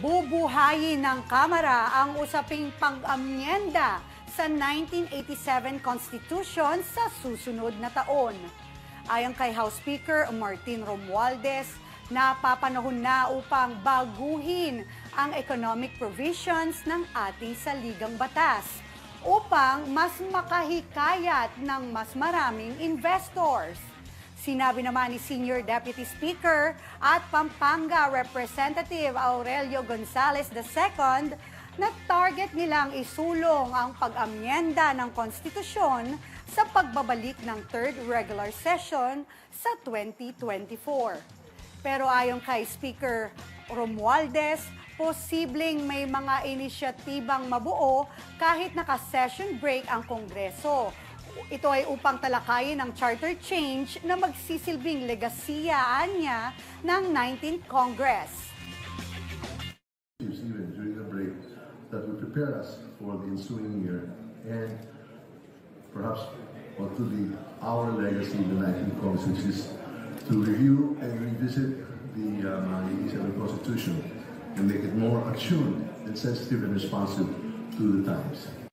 bubuhayin ng Kamara ang usaping pag-amyenda sa 1987 Constitution sa susunod na taon. Ayon kay House Speaker Martin Romualdez, napapanahon na upang baguhin ang economic provisions ng ating saligang batas upang mas makahikayat ng mas maraming investors. Sinabi naman ni Senior Deputy Speaker at Pampanga Representative Aurelio Gonzales II na target nilang isulong ang pag-amyenda ng konstitusyon sa pagbabalik ng third regular session sa 2024. Pero ayon kay Speaker Romualdez, posibleng may mga inisyatibang mabuo kahit naka-session break ang Kongreso. Ito ay upang talakayin ang charter change na magsisilbing legasiyaan niya ng 19th Congress. even during the break that will prepare us for the ensuing year and perhaps what will be our legacy in the 19th Congress, which is to review and revisit the um, 87 Constitution and make it more attuned and sensitive and responsive to the times.